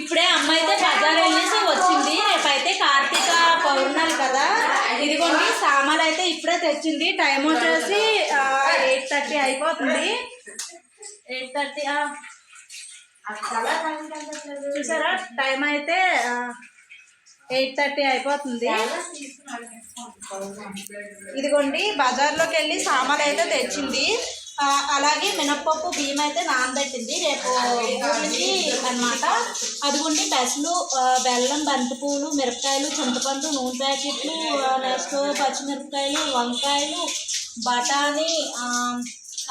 ఇప్పుడే అమ్మ అయితే బజార్ వెళ్ళేసి వచ్చింది. రేపైతే కార్తీక పౌర్ణమి కదా. ఇదిగోండి సామాన్ అయితే ఇప్పుడే తెచ్చింది. టైం వచ్చేసి ఎయిట్ థర్టీ అయిపోతుంది. ఎయిట్ థర్టీ చూసారా? టైం అయితే ఎయిట్ థర్టీ అయిపోతుంది. ఇదిగోండి బజార్లోకి వెళ్ళి సామాన్ అయితే తెచ్చింది. అలాగే మినప్పప్పు బియ్యం అయితే నానబెట్టింది. రేపు ఊరికి అన్నమాట. అదిగుండి పెసలు బెల్లం బంతిపూలు మిరపకాయలు చింతపండు నూనె ప్యాకెట్లు నెక్స్ట్ పచ్చిమిరపకాయలు వంకాయలు బఠానీ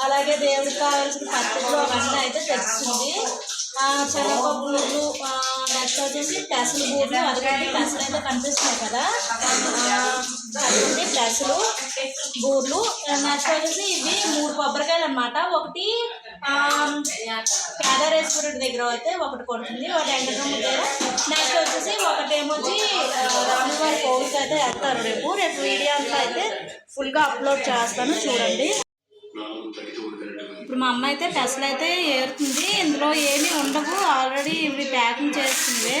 అలాగే దేవుడికి కావాల్సిన పచ్చళ్ళు అవన్నీ అయితే తెచ్చింది ఆ, నెక్స్ట్ వచ్చేసి పెసలు బూర్లు అదిగోండి పెసలు అయితే కనిపిస్తున్నాయి కదా. ఆ, అదిగోండి పెసలు బూర్లు నెక్స్ట్ వచ్చేసి ఇవి మూడు కొబ్బరికాయలు అన్నమాట. ఒకటి కేదారేశ్వరుడి దగ్గర అయితే ఒకటి కొడుతుంది ఒకటి ఎండగమ్మ దగ్గర నెక్స్ట్ వచ్చేసి ఒకటేమొచ్చి రాములవారి కోవిల్కి అయితే వేస్తారు రేపు. రేపు వీడియో అంతా అయితే ఫుల్గా అప్లోడ్ చేస్తాను. చూడండి. ఇప్పుడు మా అమ్మ అయితే పెసలు అయితే ఏరుతుంది. ఇందులో ఏమీ ఉండవు. ఆల్రెడీ ఇవి ప్యాకింగ్ చేస్తుంది.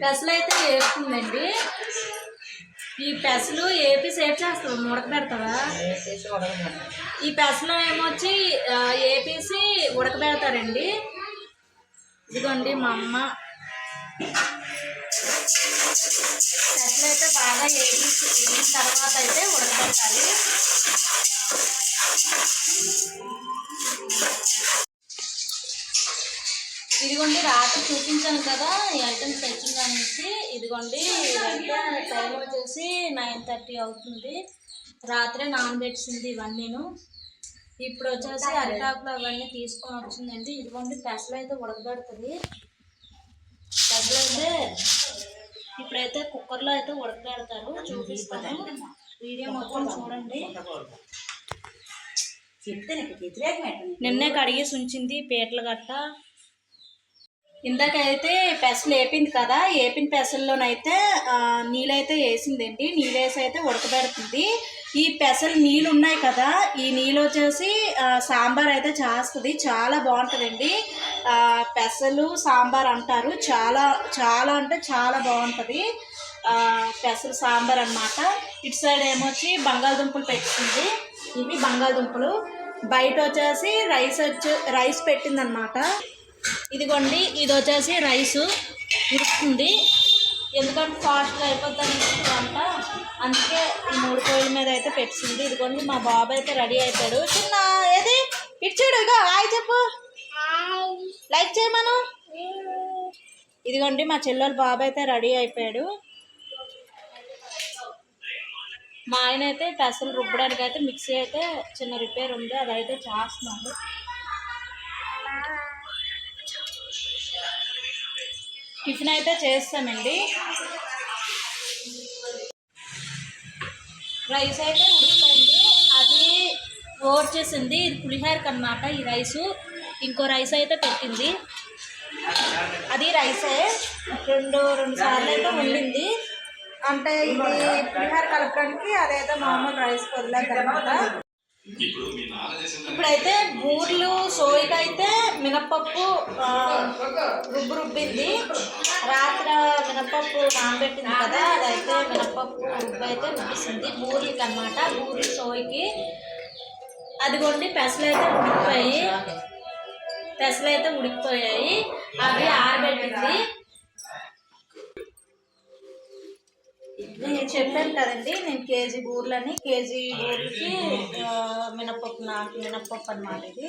పెసలు అయితే ఏరుతుందండి ఈ పెసలు ఏపీ సేవ్ చేస్తావా? ఉడకబెడతావా ఈ పెసలు ఏమొచ్చి ఏపీసి ఉడకబెడతారండి. ఇదిగోండి మా అమ్మ. పెసలు అయితే బాగా ఏపీసి వేసిన తర్వాత అయితే ఉడకబెట్టాలి. ఇదిగోండి రాత్రి చూపించాను కదా ఈ ఐటమ్స్ తెచ్చిందనేసి ఇదిగోండి ఇదైతే టైం వచ్చేసి నైన్ థర్టీ అవుతుంది. రాత్రే నానబెట్టింది ఇవన్నీను. ఇప్పుడు వచ్చేసి అరిటాకులు అవన్నీ తీసుకొని వచ్చిందండి. ఇదిగోండి పెసలు అయితే ఉడకబెడుతుంది. పెసలు అయితే ఇప్పుడైతే కుక్కర్లో అయితే ఉడకబెడతారు. చూపిస్తాను. వీడియో మొత్తం చూడండి. నిన్నే కడిగేసి ఉంచింది పీటలు గట్ట. ఇందాకైతే పెసలు వేపింది కదా వేపిన పెసల్లోనైతే నీళ్ళైతే వేసిందండి. నీళ్ళు వేసి అయితే ఉడకబెడుతుంది. ఈ పెసలు నీళ్ళు ఉన్నాయి కదా ఈ నీళ్ళు వచ్చేసి సాంబార్ అయితే చేస్తుంది. చాలా బాగుంటుందండి. పెసలు సాంబార్ అంటారు. చాలా చాలా అంటే చాలా బాగుంటుంది. పెసలు సాంబార్ అన్నమాట. ఇటు సైడ్ ఏమొచ్చి బంగాళదుంపలు పెట్టింది. ఇవి బంగాళదుంపలు. బయట వచ్చేసి రైస్ వచ్చి రైస్ పెట్టిందనమాట ఇదిగోండి ఇది వచ్చేసి రైస్. ఉడుకుతుంది ఎందుకంటే ఫాస్ట్గా అయిపోతుంది వంట. అందుకే ఈ మూడు కోళ్ళ మీద అయితే పెట్టింది. ఇదిగోండి మా బాబు అయితే రెడీ అవుతాడు చిన్న ఏది? ఇచ్చాడు ఇగో హాయ్ చెప్పు. లైక్ చేయమను ఇదిగోండి మా చెల్లెలు బాబు అయితే రెడీ అయిపోయాడు. మా ఆయన అయితే పెసలు రుబ్బడానికి అయితే మిక్సీ అయితే చిన్న రిపేర్ ఉంది. అదైతే చేస్తున్నాడు. టిఫిన్ అయితే చేస్తామండి. రైస్ అయితే ఉడికిపోయింది. అది ఓడ్చేసింది ఇది పులిహోరకి అన్నమాట ఈ రైసు. ఇంకో రైస్ అయితే పెట్టింది. అది రైసే. రెండు రెండు సార్లు అయితే వండింది. అంటే ఇది పులిహోర కలపడానికి అదైతే మామూలు రైస్ వదిలేదన్నమాట ఇప్పుడైతే బూర్లు సోయికైతే మినప్పప్పు రుబ్బు రుబ్బింది రాత్రి మినప్పప్పు నానబెట్టింది కదా అదైతే మినప్పప్పు రుబ్బు అయితే రుబ్బిసింది బూర్లకి అన్నమాట బూర్లు సోయికి. అదిగోండి పెసలు అయితే ఉడికిపోయి పెసలు అయితే ఉడికిపోయాయి. అవి ఆరబెట్టింది. నేను చెప్పాను కదండి నేను కేజీ బూర్లని కేజీ బూర్లకి మినప్పప్పు మినపప్పు నాకు మినపప్పు అన్నమాట ఇది.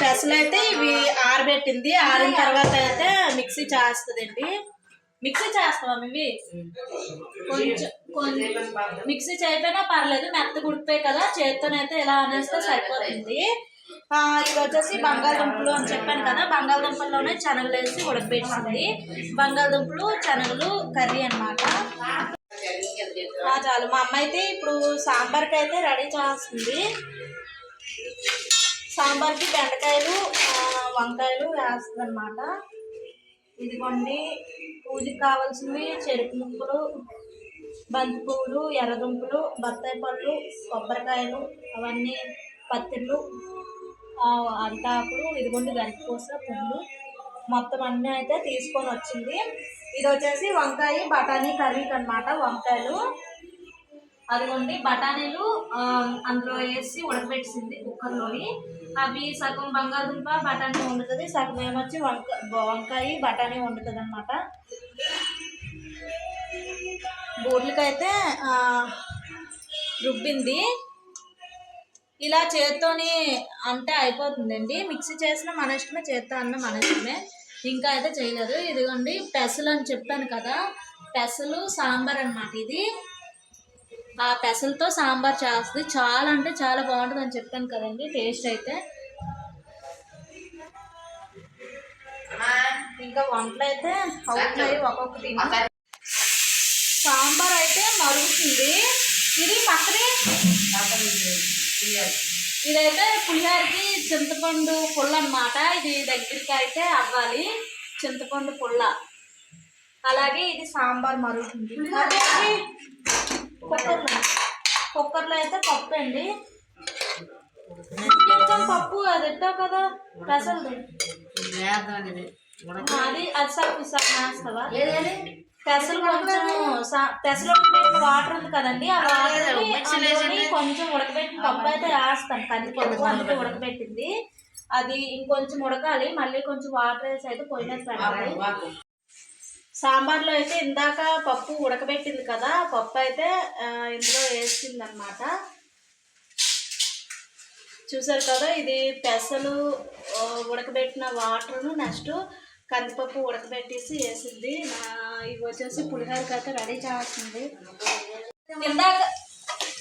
పెసలు అయితే ఇవి ఆరబెట్టింది ఆరిన తర్వాత అయితే మిక్సీ చేస్తుందండి. మిక్సీ చేస్తాం ఇవి కొంచెం కొంచెం మిక్సీ చేయకపోయినా పర్లేదు మెత్త గుడిపోయి కదా చేత్తోనైతే ఇలా అనేస్తే సరిపోతుంది. ఇది వచ్చేసి బంగాళదుంపలు అని చెప్పాను కదా. బంగాళదుంపల్లోనే శనగలు వేసి ఉడకబెట్టింది. బంగాళదుంపలు శనగలు కర్రీ అనమాట చాలు. మా అమ్మ అయితే ఇప్పుడు సాంబార్కి అయితే రెడీ చేస్తుంది. సాంబార్కి బెండకాయలు వంకాయలు వేస్తుంది అనమాట ఇదిగోండి. పూజకి కావాల్సినవి చెరుకు ముక్కలు బంతి పువ్వులు ఎర్రదుంపలు బత్తాయి పళ్ళు కొబ్బరికాయలు అవన్నీ పత్తిళ్ళు అంతా అప్పుడు ఇదిగోండి గరికపూస పువ్వులు. మొత్తం అన్నీ అయితే తీసుకొని వచ్చింది. ఇది వచ్చేసి వంకాయ బఠానీ కర్రీకి అనమాట వంకాయలు. అదిగోండి బఠానీలు అందులో వేసి ఉడకబెట్టింది కుక్కర్లోని. అవి సగం బంగాళదుంప బఠానీ వండుతుంది. సగం ఏమొచ్చి వంక వంకాయ బఠానీ వండుతుంది అనమాట బోర్లకైతే రుబ్బింది. ఇలా చేత్తోని అంటే అయిపోతుందండి. మిక్సీ చేసిన మన ఇష్టమే చేత్తో అన్న మన ఇష్టమే ఇంకా అయితే చేయలేదు. ఇదిగోండి పెసలు అని చెప్పాను కదా. పెసలు సాంబార్ అనమాట ఇది. ఆ పెసలతో సాంబార్ చేస్తుంది. చాలా అంటే చాలా బాగుంటుంది అని చెప్పాను కదండి. టేస్ట్ అయితే. ఇంకా వంటలు అయితే అవుతాయి ఒక్కొక్కటి సాంబార్ అయితే మరుగుతుంది. ఇది పక్కనే ఇదైతే పులిహోరకి చింతపండు పుల్ల అన్నమాట ఇది దగ్గరికి అయితే అవ్వాలి. చింతపండు పుల్ల. అలాగే ఇది సాంబార్ మరుగుతుంది? కుక్కర్లో. కుక్కర్లో అయితే పప్పు అండి. పప్పు అది ఎట్టావు కదా పెసలు అది అది సగ్గు సగం వేస్తావా పెసలు కొంచెం పెసలు వాటర్ ఉంది కదండి ఆ వాటర్ కొంచెం ఉడకబెట్టిన పప్పు అయితే వేస్తాను కందిపప్పు అందుకే ఉడకబెట్టింది. అది ఇంకొంచెం ఉడకాలి మళ్ళీ కొంచెం వాటర్ వేసి అయితే పొయ్యి మీద పెట్టాలి. సాంబార్లో అయితే ఇందాక పప్పు ఉడకబెట్టింది కదా పప్పు అయితే ఇందులో వేసింది అనమాట చూసారు కదా ఇది పెసలు ఉడకబెట్టిన వాటర్ను నెక్స్ట్ కందిపప్పు ఉడకబెట్టేసి వేసింది. నా- ఇవి వచ్చేసి పులిహోరకి అయితే రెడీ చేస్తుంది. ఇందాక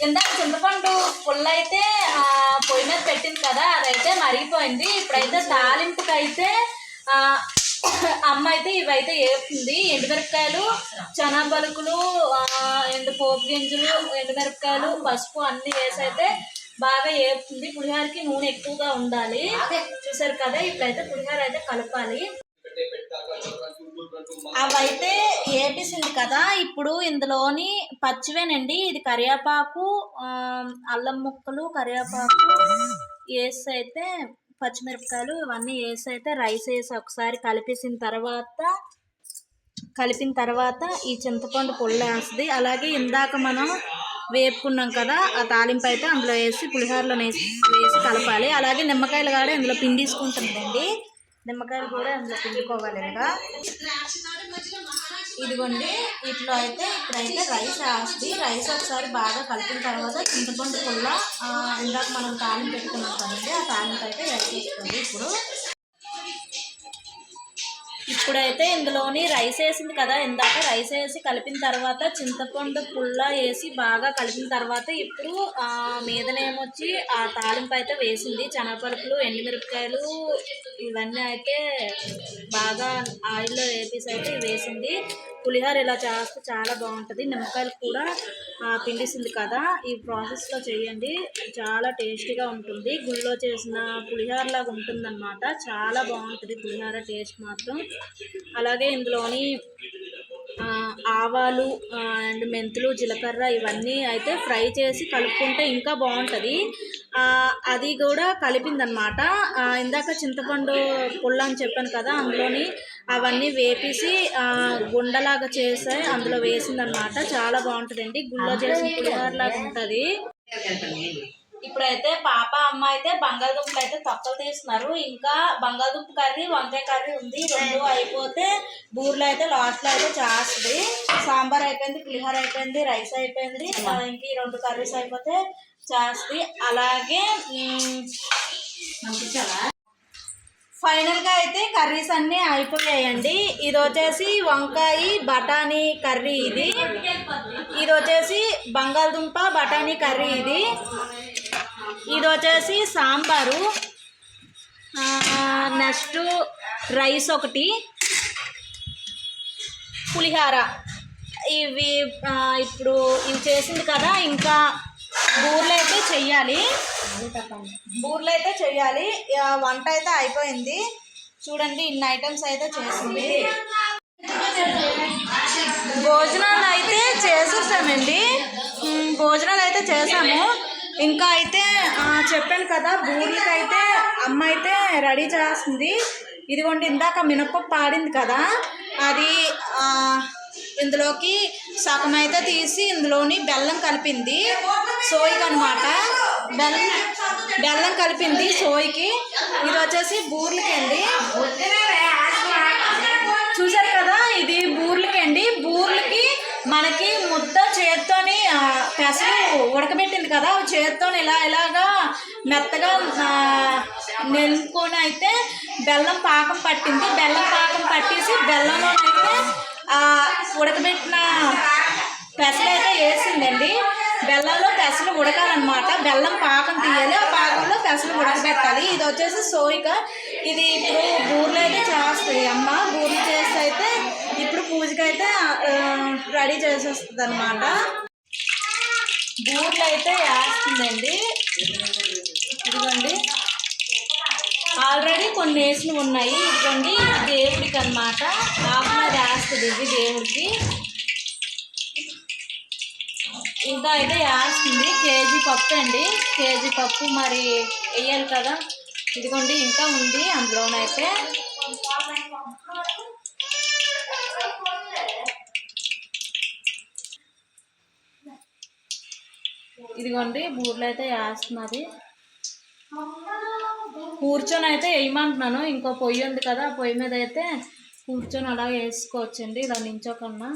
ఇందాక చింతపండు పుల్ల అయితే ఆ, పొయ్యి మీద పెట్టింది కదా అదైతే మరిగిపోయింది. ఇప్పుడైతే తాలింపుకి అయితే ఆ, అమ్మ అయితే ఇవైతే వేస్తుంది ఎండుమిరపకాయలు చనా పలుకులు ఆ, ఎండు పోపు గింజలు ఎండుమిరపకాయలు పసుపు అన్ని వేసి అయితే బాగా వేపుతుంది పులిహోరకి నూనె ఎక్కువగా ఉండాలి. చూసారు కదా ఇప్పుడైతే పులిహోర అయితే కలపాలి. అవైతే ఏపేసింది కదా. ఇప్పుడు ఇందులోని పచ్చివేనండి. ఇది కరివేపాకు అల్లం ముక్కలు కరివేపాకు వేసి అయితే పచ్చిమిరపకాయలు ఇవన్నీ వేసి అయితే రైస్ వేసి ఒకసారి కలిపేసిన తర్వాత కలిపిన తర్వాత ఈ చింతపండు పుల్ల వేస్తుంది. అలాగే ఇందాక మనం వేపుకున్నాం కదా ఆ తాలింపు అయితే అందులో వేసి పులిహోరలో వేసి వేసి కలపాలి. అలాగే నిమ్మకాయలు కూడా ఇందులో పిండేసుకుంటుందండి నిమ్మకాయలు కూడా అందులో పిండుకోవాలి ఇలాగా ఇదిగోండి ఇట్లా అయితే ఇప్పుడైతే రైస్ వేస్తుంది రైస్ ఒకసారి బాగా కలిపిన తర్వాత చింతపండు పుల్ల ఇందాక మనం తాలింపు పెట్టుకున్నాం కదండి ఆ తాలింపు అయితే వేసేస్తుంది ఇప్పుడు. ఇప్పుడైతే ఇందులోని రైస్ వేసింది కదా ఇందాక రైస్ వేసి కలిపిన తర్వాత చింతపండు పుల్ల వేసి బాగా కలిపిన తర్వాత ఇప్పుడు మీదనేమొచ్చి ఆ తాలింపు అయితే వేసింది. శనగపరుపులు ఎండుమిరపకాయలు ఇవన్నీ అయితే బాగా ఆయిల్లో వేపేసి అయితే వేసింది. పులిహోర ఇలా చేస్తే చాలా బాగుంటుంది. నిమ్మకాయలు కూడా పిండిస్తుంది పిండిసింది కదా ఈ ప్రాసెస్లో చేయండి. చాలా టేస్టీగా ఉంటుంది. గుళ్ళో చేసిన పులిహోర లాగా ఉంటుందన్నమాట. చాలా బాగుంటుంది పులిహోర టేస్ట్ మాత్రం. అలాగే ఇందులోని ఆవాలు అండ్ మెంతులు జీలకర్ర ఇవన్నీ అయితే ఫ్రై చేసి కలుపుకుంటే ఇంకా బాగుంటుంది. అది కూడా కలిపిందనమాట ఇందాక చింతపండు పుల్ల అని చెప్పాను కదా అందులోని అవన్నీ వేపేసి గుండలాగా చేసి అందులో వేసిందనమాట చాలా బాగుంటుందండి. గుళ్ళో చేసిన పులిహోరలాగా ఉంటుంది. ఇప్పుడైతే పాప అమ్మ అయితే బంగాళదుంపలు అయితే తొక్కలు తీస్తున్నారు. ఇంకా బంగాళదుంప కర్రీ వంకాయ కర్రీ ఉంది. రెండు అయిపోతే బూర్లు అయితే లాస్ట్లో అయితే చేస్తుంది. సాంబార్ అయిపోయింది పులిహోర అయిపోయింది రైస్ అయిపోయింది. ఇంక ఈ రెండు కర్రీస్ అయిపోతే చేస్తుంది. అలాగే ఫైనల్గా అయితే కర్రీస్ అన్నీ అయిపోయాయండి. ఇది వచ్చేసి వంకాయ బఠానీ కర్రీ ఇది. ఇది వచ్చేసి బంగాళదుంప బఠానీ కర్రీ ఇది. ఇది వచ్చేసి సాంబారు. నెక్స్ట్ రైస్ ఒకటి. పులిహార. ఇవి ఇప్పుడు ఇవి చేసింది కదా ఇంకా బూర్లు అయితే చెయ్యాలి. బూర్లు అయితే చెయ్యాలి వంట అయితే అయిపోయింది. చూడండి ఇన్ని ఐటమ్స్ అయితే చేసింది. భోజనాలు అయితే చేసేసామండి. భోజనాలు అయితే చేసాము. ఇంకా అయితే చెప్పాను కదా బూర్లకి అయితే అమ్మ అయితే రెడీ చేస్తుంది. ఇదిగోండి ఇందాక మినప్పప్పు పాడింది కదా. అది ఇందులోకి సగం అయితే తీసి ఇందులోని బెల్లం కలిపింది సోయికి అనమాట బెల్లం బెల్లం కలిపింది సోయికి. ఇది వచ్చేసి బూర్లకి అండి చూసారు కదా ఇది బూర్లకి అండి బూర్లకి మనకి ముద్ద చేత్తోని పెసలు ఉడకబెట్టింది కదా చేత్తోని ఇలా ఇలాగా మెత్తగా ఆ, నెలుకొని అయితే బెల్లం పాకం పట్టింది. బెల్లం పాకం పట్టేసి బెల్లంలోనైతే ఆ, ఉడకబెట్టిన పెసలు అయితే వేసిందండి. బెల్లంలో పెసలు ఉడకాలన్నమాట. బెల్లం పాకం తీయాలి. ఆ పాకంలో పెసలు ఉడకబెట్టాలి. ఇది వచ్చేసి సోయిక ఇది ఇప్పుడు బూర్లు అయితే చేస్తుంది అమ్మ. బూర్లు చేస్తే అయితే ఇప్పుడు పూజకైతే రెడీ చేసేస్తుంది అనమాట బూర్లు అయితే వేస్తుందండి. ఇదిగోండి. ఆల్రెడీ కొన్ని వేసులు ఉన్నాయి. ఇదిగోండి దేవుడికి అనమాట ఆకు మీద వేస్తుంది ఇది దేవుడికి. ఇంకా అయితే వేస్తుంది కేజీ పప్పు అండి. కేజీ పప్పు మరి వేయాలి కదా. ఇదిగోండి ఇంకా ఉంది అందులోనైతే. ఇదిగోండి బూర్లు అయితే వేస్తున్నది. కూర్చొని అయితే వేయమంటున్నాను ఇంకో పొయ్యి ఉంది కదా ఆ పొయ్యి మీద అయితే కూర్చొని అలా వేసుకోవచ్చండి. ఇలా నించోకన్నా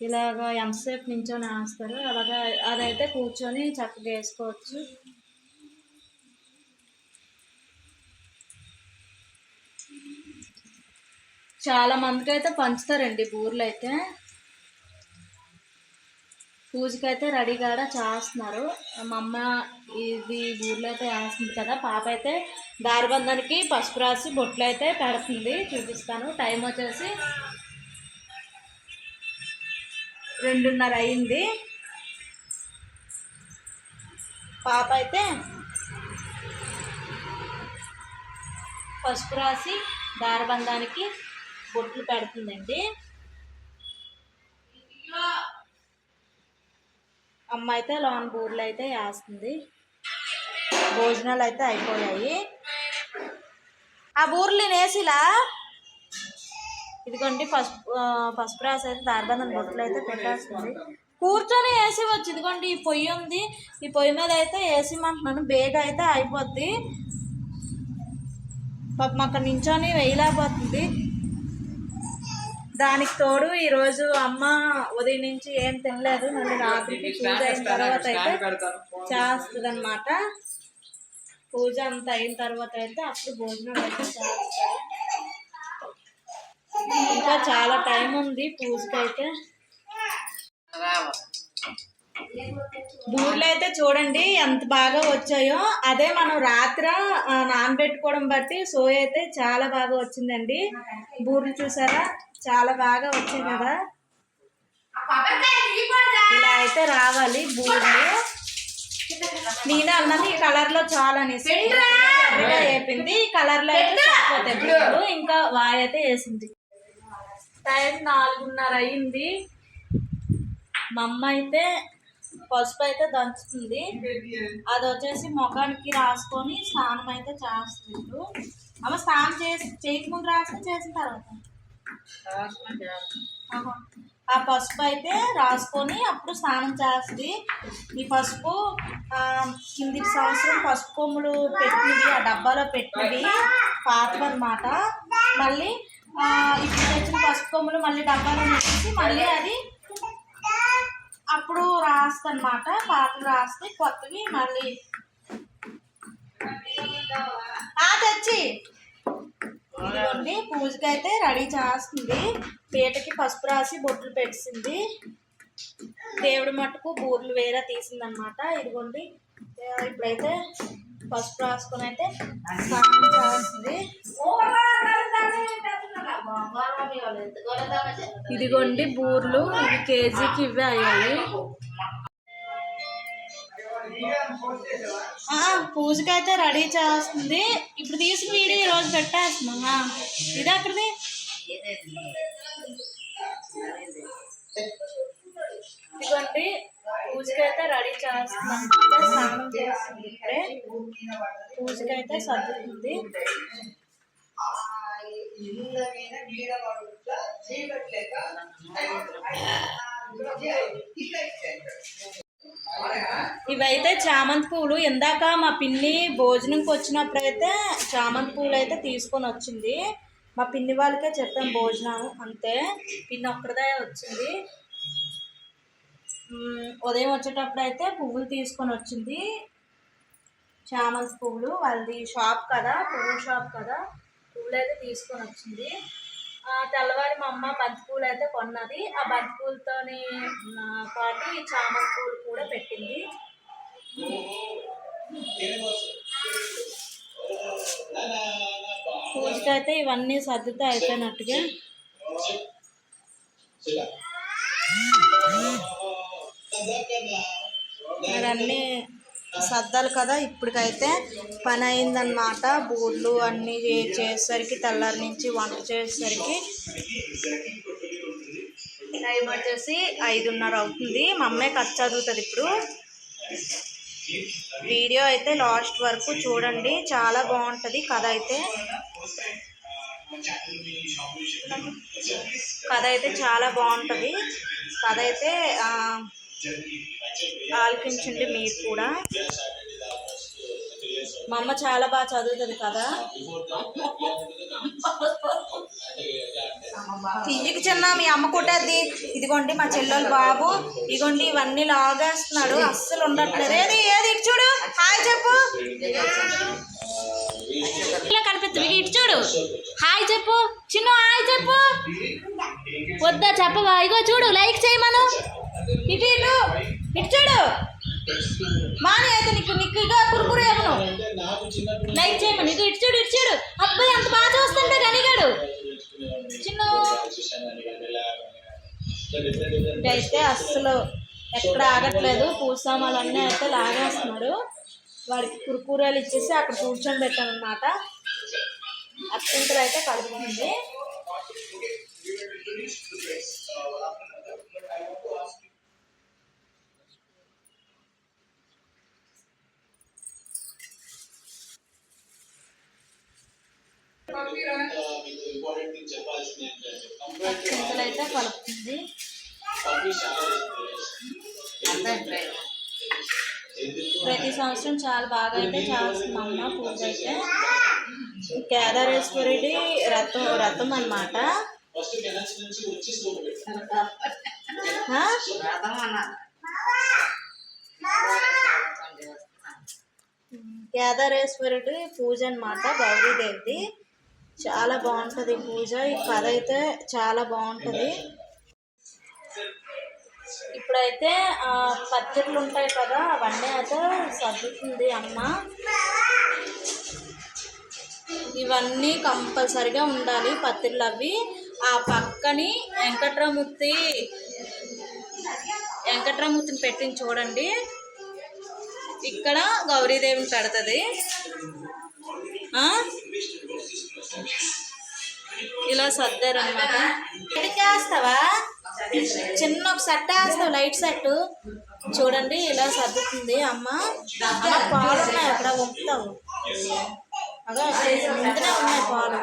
ఇలాగ ఎంతసేపు నించొని వేస్తారు. అలాగా అదైతే కూర్చొని చక్కగా వేసుకోవచ్చు. చాలా మందికి అయితే పంచుతారండి బూర్లు అయితే పూజకి అయితే రెడీ కాడ చేస్తున్నారు. మా అమ్మ ఇది ఊర్లో అయితే వేస్తుంది కదా. పాప అయితే దారిబంధానికి పసుపు రాసి బొట్లు అయితే పెడుతుంది. చూపిస్తాను. టైం వచ్చేసి రెండున్నర అయింది. పాప అయితే పసుపు రాసి దారబంధానికి బొట్లు పెడుతుందండి. అమ్మ అయితే లోన్ బూర్లు అయితే వేస్తుంది. భోజనాలు అయితే అయిపోయాయి. ఆ బూర్లు వేసిలా? ఇదిగోండి పసుపు పసుపు రాసి అయితే దారిబంధం బొట్లు అయితే పెట్టేస్తుంది. కూర్చొని వేసి వచ్చి ఇదిగోండి ఈ పొయ్యి ఉంది. ఈ పొయ్యి మీద అయితే వేసిమంటున్నాను. బేగ అయితే అయిపోద్ది. పాపం అక్కడ నించొని వేయలేకపోతుంది. దానికి తోడు ఈరోజు అమ్మ ఉదయం నుంచి ఏం తినలేదు. మళ్ళీ రాత్రికి పూజ అయిన తర్వాత అయితే చేస్తుంది అనమాట పూజ అంత అయిన తర్వాత అయితే అప్పుడు భోజనం అయితే చేస్తారు. ఇంకా చాలా టైం ఉంది పూజకైతే. అయితే బూర్లు అయితే చూడండి ఎంత బాగా వచ్చాయో. అదే మనం రాత్ర నానబెట్టుకోవడం బట్టి సోయ అయితే చాలా బాగా వచ్చిందండి. బూర్లు చూసారా? చాలా బాగా వచ్చాయి కదా. ఇలా అయితే రావాలి బూర్లు నేను అన్నది ఈ కలర్లో చాలా అనేసి. వేపింది ఈ కలర్లో అయితే సరిపోతాయి ఇంకా వాయి అయితే వేసింది. టైం నాలుగున్నర అయింది. మా అమ్మ అయితే పసుపు అయితే దంచుతుంది. అది వచ్చేసి ముఖానికి రాసుకొని స్నానం అయితే చేస్తుండ్రు అమ్మ స్నానం చేసి చేయక ముందు రాస్తే చేసిన తర్వాత. ఆ పసుపు అయితే రాసుకొని అప్పుడు స్నానం చేస్తుంది. ఈ పసుపు కింది సంవత్సరం పసుపు కొమ్ములు పెట్టినవి ఆ డబ్బాలో పెట్టినవి పాతవన్నమాట. మళ్ళీ ఇప్పుడు తెచ్చిన పసుపు కొమ్ములు మళ్ళీ డబ్బాలో పెట్టేసి మళ్ళీ అది అప్పుడు రాస్తానమాట పాతలు రాస్తే కొత్తవి మళ్ళీ. ఆ తెచ్చి. ఇదిగోండి పూజకి అయితే రెడీ చేస్తుంది. పీటకి పసుపు రాసి బొట్లు పెట్టింది. దేవుడి మట్టుకు బూర్లు వేరే తీసిందనమాట. ఇదిగోండి ఇప్పుడైతే పసుపు రాసుకొని అయితే స్నానం చేస్తుంది ఇదిగోండి బూర్లు ఇవి కేజీకి ఇవే అయ్యాయి. ఆ, పూజకైతే రెడీ చేస్తుంది. ఇప్పుడు తీసిన వీడియో ఈరోజు పెట్టేస్తున్నాం. ఇది అక్కడిది ఇదిగోండి. పూజకైతే రెడీ చేస్తున్నాం. స్నానం చేస్తుంది ఇప్పుడే పూజకైతే సర్దుతుంది. ఇవైతే చామంతి పూలు. ఇందాక మా పిన్ని భోజనంకి వచ్చినప్పుడు అయితే చామంతి పూలు అయితే తీసుకొని వచ్చింది. మా పిన్ని వాళ్ళకే చెప్పాం భోజనం అంతే. పిన్ని ఒక్కడదే వచ్చింది. ఉదయం వచ్చేటప్పుడు అయితే పువ్వులు తీసుకొని వచ్చింది. చామంతి పువ్వులు వాళ్ళది షాప్ కదా పువ్వుల షాప్ కదా పువ్వులు అయితే తీసుకొని వచ్చింది. ఆ, తెల్లవారి మా అమ్మ బంతి పువ్వులు అయితే కొన్నది. ఆ బంతి పూలతోని పాటు ఈ చామంతి పూలు కూడా పెట్టింది. పూజకైతే ఇవన్నీ సర్దుతూ అయిపోయినట్టుగా. మరి అన్నీ సర్దాలు కదా ఇప్పటికైతే పని అయిందనమాట బూళ్ళు అన్నీ చేసేసరికి తెల్లారి నుంచి వంట చేసేసరికి టైం వచ్చేసి ఐదున్నర అవుతుంది. మా అమ్మాయి ఖర్చు చదువుతుంది ఇప్పుడు. వీడియో అయితే లాస్ట్ వరకు చూడండి. చాలా బాగుంటుంది కథ అయితే. కథ అయితే చాలా బాగుంటుంది. కథ అయితే ఆలకించండి మీరు కూడా. మా అమ్మ చాలా బాగా చదువుతుంది కదా. తీయకి చిన్న మీ అమ్మ కొట్టేది ఇదిగోండి మా చెల్లెలు బాబు. ఇదిగోండి ఇవన్నీ లాగేస్తున్నాడు. అస్సలు ఉండట్లేదు. ఏది ఏది? ఇటు చూడు. హాయ్ చెప్పు. ఇలా కనిపిస్తుంది. ఇటు చూడు. హాయ్ చెప్పు. చిన్న హాయ్ చెప్పు. వద్దా చెప్పవా? ఇగో చూడు. లైక్ చేయమను. ఇటు ఇటు. ఇటు చూడు. మాని అయితే నీకు నీకు ఇక కురుకురు ఏమను? లైక్ చేయమని. ఇటు ఇటు చూడు ఇటు చూడు. అబ్బాయి అంత బాగా చూస్తుంటే కనిగాడు చిన్న. అయితే అస్సలు ఎక్కడ ఆగట్లేదు. పూసామాలన్నీ అయితే లాగేస్తున్నాడు. వాడికి కురుకూరలు ఇచ్చేసి అక్కడ కూర్చొని పెట్టాను అనమాట అత్యంతలు అయితే కలుగుతుంది అయితే కలుపుతుంది ప్రతి సంవత్సరం చాలా బాగా అయితే చేస్తున్నాం అమ్మ పూజ అయితే. కేదారేశ్వరుడి రథం రథం అనమాట కేదారేశ్వరుడి పూజ అనమాట గౌరీదేవిది. చాలా బాగుంటుంది పూజ. ఈ కథ అయితే చాలా బాగుంటుంది. ఇప్పుడైతే పత్రికలు ఉంటాయి కదా అవన్నీ అయితే సర్దుతుంది అమ్మ. ఇవన్నీ కంపల్సరిగా ఉండాలి పత్రికలు అవి. ఆ పక్కని వెంకట్రామూర్తి వెంకట్రామూర్తిని పెట్టింది చూడండి. ఇక్కడ గౌరీదేవిని పెడుతుంది. ఇలా సర్దారు అనమాట వేస్తావా చిన్న ఒక సెట్ వేస్తావు లైట్ సెట్ చూడండి ఇలా సర్దుతుంది అమ్మ. అమ్మ పాలు ఉన్నాయి అక్కడ వంపుతావు. అదే ముందునే ఉన్నాయి పాలు.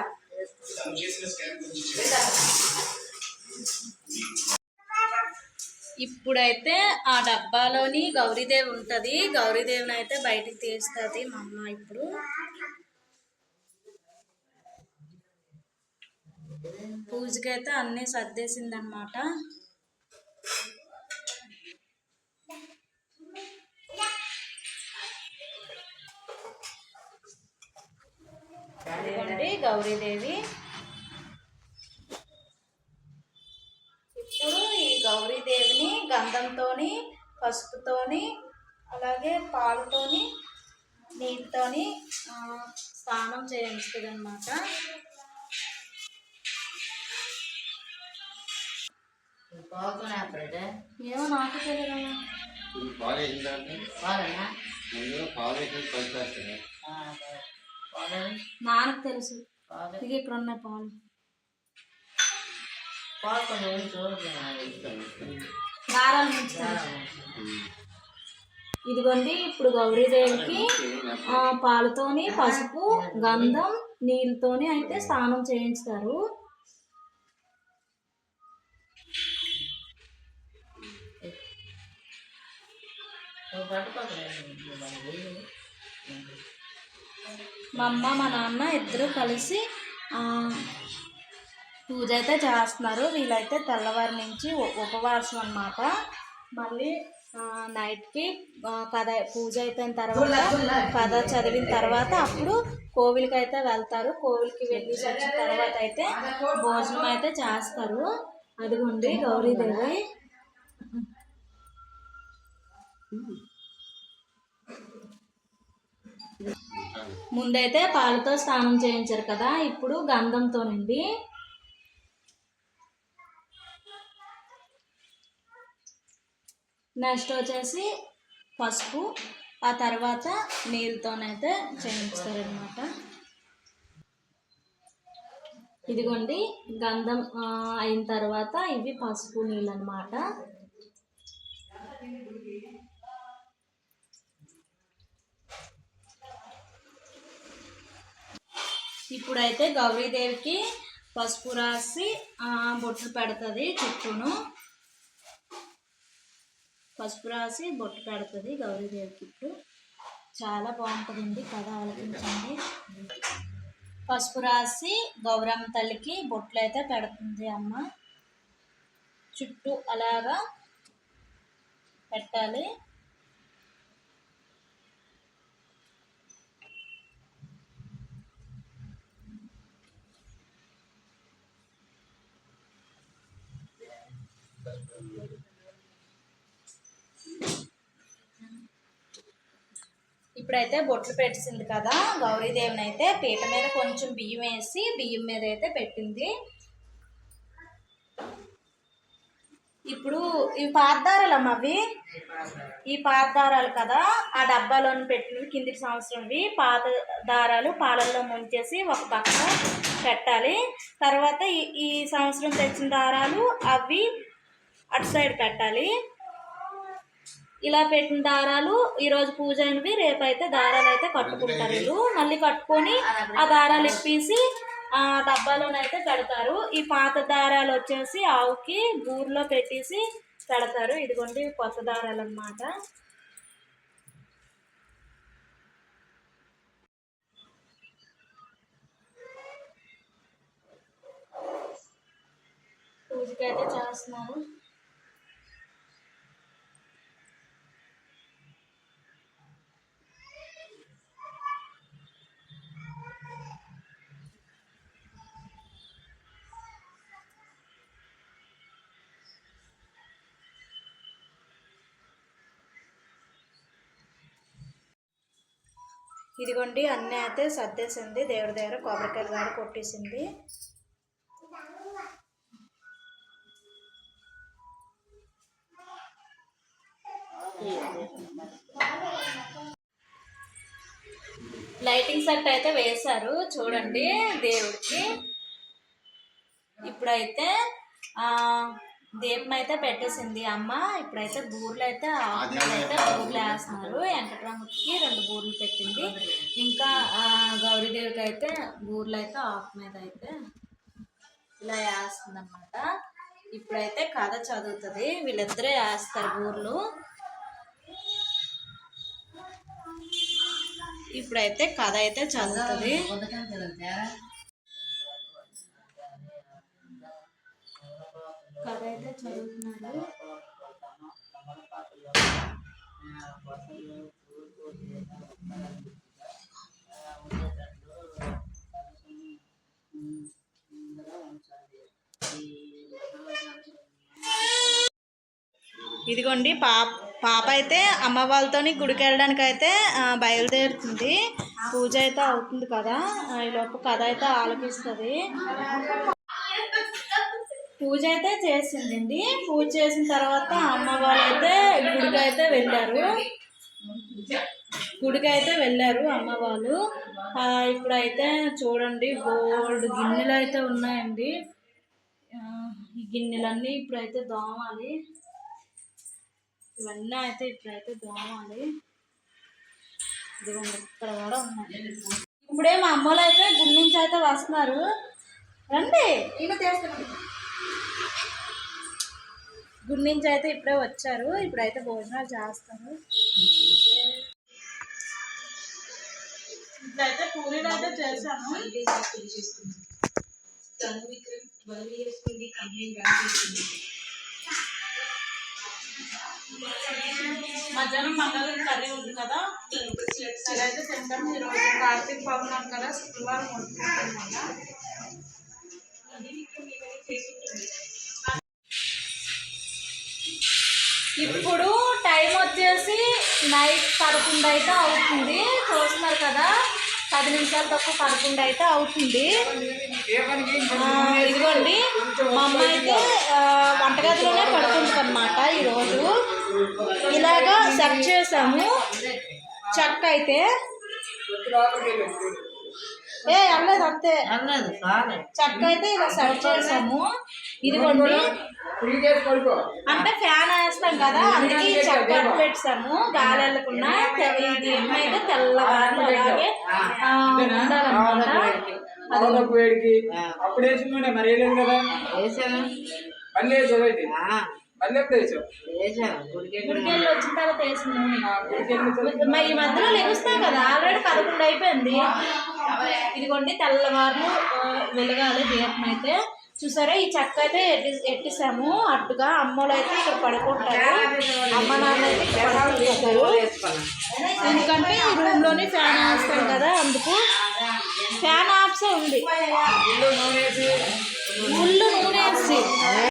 ఇప్పుడైతే ఆ డబ్బాలోని గౌరీదేవి ఉంటుంది. గౌరీదేవిని అయితే బయటికి తీస్తుంది మా అమ్మ ఇప్పుడు. పూజకైతే అన్నీ సర్దేసిందనమాట గౌరీదేవి. ఇప్పుడు ఈ గౌరీదేవిని గంధంతోని పసుపుతోని అలాగే పాలుతోని నీటితోని స్నానం చేయిస్తుంది ఏమో నాకు తెలియదు పాలు పాలు? నాన్నకు తెలుసు. ఇక ఇక్కడ ఉన్నాయి పాలు. దారాలు ముంచుతారు ఇదిగోండి ఇప్పుడు గౌరీదేవికి ఆ, పాలతోని పసుపు గంధం నీళ్ళతోని అయితే స్నానం చేయించుతారు. మా అమ్మ మా నాన్న ఇద్దరు కలిసి పూజ అయితే చేస్తున్నారు. వీళ్ళైతే తెల్లవారి నుంచి ఉపవాసం అన్నమాట. మళ్ళీ నైట్కి కథ పూజ అయిపోయిన తర్వాత కథ చదివిన తర్వాత అప్పుడు కోవిలికి అయితే వెళ్తారు. కోవిలికి వెళ్ళి వచ్చిన తర్వాత అయితే భోజనం అయితే చేస్తారు. అదిగోండి గౌరీదేవి. ముందైతే పాలతో స్నానం చేయించారు కదా ఇప్పుడు గంధంతోనండి నెక్స్ట్ వచ్చేసి పసుపు ఆ తర్వాత నీళ్ళతోనైతే చేయించుతారనమాట ఇదిగోండి గంధం అయిన తర్వాత ఇవి పసుపు నీళ్ళు అనమాట ఇప్పుడైతే గౌరీదేవికి పసుపు రాసి బొట్లు పెడుతుంది చుట్టూను. పసుపు రాసి బొట్టు పెడుతుంది గౌరీదేవికి ఇప్పుడు. చాలా బాగుంటుందండి కథ ఆలోచించండి. పసుపు రాసి గౌరమ్మ తల్లికి బొట్లు అయితే పెడుతుంది అమ్మ. చుట్టూ అలాగా పెట్టాలి. ఇప్పుడైతే బొట్లు పెట్టింది కదా గౌరీదేవిని అయితే పీట మీద కొంచెం బియ్యం వేసి బియ్యం మీద అయితే పెట్టింది. ఇప్పుడు ఇవి పాతదారాలు అమ్మ అవి? ఈ పాత దారాలు కదా ఆ డబ్బాలోని పెట్టినవి కింది సంవత్సరంవి. పాత దారాలు పాలల్లో ముంచేసి ఒక పక్క పెట్టాలి. తర్వాత ఈ ఈ సంవత్సరం తెచ్చిన దారాలు అవి అటు సైడ్ పెట్టాలి ఇలా పెట్టిన దారాలు ఈరోజు పూజ అయినవి రేపైతే దారాలు అయితే కట్టుకుంటారు వీళ్ళు. మళ్ళీ కట్టుకొని ఆ దారాలు ఇప్పేసి ఆ డబ్బాలోనైతే పెడతారు. ఈ పాత దారాలు వచ్చేసి ఆవుకి బూర్లో పెట్టేసి పెడతారు. ఇదిగోండి కొత్త దారాలు అన్నమాట. పూజకైతే చేస్తున్నారు ఇదిగోండి అన్నీ అయితే సర్దేసింది. దేవుడి దగ్గర కొబ్బరికాయలు గారు కొట్టేసింది. లైటింగ్ సెట్ అయితే వేశారు. చూడండి దేవుడికి. ఇప్పుడైతే దీపం అయితే పెట్టేసింది అమ్మ ఇప్పుడైతే బూర్లు అయితే అయితే బూర్లు వేస్తున్నారు వెంకటరామకి రెండు బూర్లు పెట్టింది. ఇంకా గౌరీదేవికి అయితే బూర్లు అయితే ఆకు మీద అయితే ఇలా వేస్తుంది అనమాట ఇప్పుడైతే కథ చదువుతుంది. వీళ్ళిద్దరే వేస్తారు బూర్లు. ఇప్పుడైతే కథ అయితే చదువుతుంది. కథ అయితే చదువుతున్నారు ఇదిగోండి పాప పాప అయితే అమ్మ వాళ్ళతోని గుడికి వెళ్ళడానికి అయితే బయలుదేరుతుంది. పూజ అయితే అవుతుంది కదా. ఈలోపు కథ అయితే ఆలపిస్తుంది పూజ అయితే చేసిందండి. పూజ చేసిన తర్వాత అమ్మ వాళ్ళు అయితే గుడికి అయితే వెళ్ళారు. గుడికి అయితే వెళ్ళారు అమ్మ వాళ్ళు. ఇప్పుడైతే చూడండి గోల్డ్ గిన్నెలు అయితే ఉన్నాయండి. ఈ గిన్నెలన్నీ ఇప్పుడైతే దోమాలి. ఇవన్నీ అయితే ఇప్పుడైతే దోమాలి. ఇదిగోండి ఇక్కడ కూడా ఉన్నాయి. ఇప్పుడే మా అమ్మలు అయితే గుడి నుంచి అయితే వస్తున్నారు. రండి. ఇంకా చేస్తున్నాం గుడి నుంచి అయితే ఇప్పుడే వచ్చారు. ఇప్పుడైతే భోజనాలు చేస్తారు. ఇప్పుడైతే పూరీలు అయితే చేశాను. మధ్యాహ్నం మంగళవారం కర్రీ ఉంది కదా. అదైతే తింటాం ఈరోజు కార్తీక పౌర్ణమి కదా శుక్రవారం వండుకుంటాం కదా. ఇప్పుడు టైం వచ్చేసి నైట్ పదకొండు అయితే అవుతుంది. చూస్తున్నారు కదా? పది నిమిషాలు తక్కువ పదకొండు అయితే అవుతుంది. ఇదిగోండి. మా అమ్మ అయితే వంటగదిలోనే పడుతుంది అనమాట ఈరోజు. ఇలాగా సెట్ చేసాము. చెక్క అయితే. ఏ అల్లదు అంతే. చెక్క అయితే ఇలా సెట్ చేసాము. ఇదిగోండి. అంటే ఫ్యాన్ వేస్తాం కదా అందుకే ఈ చెక్క పెట్టాము. గాలి వెళ్ళకుండా ఇది ఏమైతే తెల్లవారు అలాగే ఆ, ఉండాలన్నమాట. వేడికి. అప్పుడు వేసిండే మరి వేయలేదు కదా? మళ్ళీ వేసావు అయితే మళ్ళీ ఎప్పుడు వేసావు గుడికెళ్ళి వచ్చిన తర్వాత మరి ఈ మధ్యలో లెగుస్తాయి కదా ఆల్రెడీ పదకొండు అయిపోయింది. ఇదిగోండి తెల్లవారు వెలగాలి దీపం అయితే. చూసారా ఈ చెక్క అయితే ఎట్టి ఎట్టిసాము అట్టుగా అమ్మలు అయితే ఇక్కడ పడుకుంటారు. అమ్మ నాన్న అయితే ఇక్కడ పడుకుంటారు. ఎందుకంటే ఈ రూమ్లోనే ఫ్యాన్ వేస్తాం కదా అందుకు ఫ్యాన్ ఆఫ్సే ఉంది. ఇల్లు నూనె వేసి